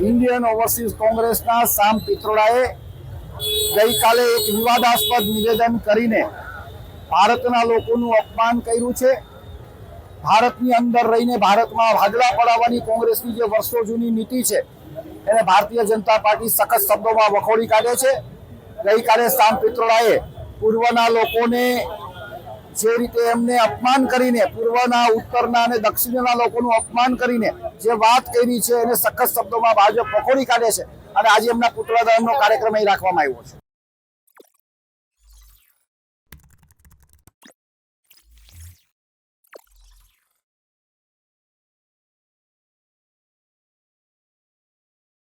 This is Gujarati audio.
ઇન્ડિયન ઓવરસીઝ કોંગ્રેસના સામ પિત્રોડાએ ગઈકાલે એક વિવાદાસ્પદ નિવેદન કરીને ભારતના લોકોનું અપમાન કર્યું છે. ભારતની અંદર રહીને ભારતમાં ભાગલા પડાવવાની કોંગ્રેસની જે વર્ષો જૂની નીતિ છે, એને ભારતીય જનતા પાર્ટી સખત શબ્દોમાં વખોડી કાઢે છે. ગઈકાલે સામ પિત્રોડાએ પૂર્વના લોકોને જે રીતે એમને અપમાન કરીને, પૂર્વના, ઉત્તરના અને દક્ષિણના લોકોનું અપમાન કરીને જે વાત કરી છે, એને સખત શબ્દોમાં ભાજપ વખોડી કાઢે છે. અને આજે એમના પુતળા કાર્યક્રમ અહીં રાખવામાં આવ્યો છે.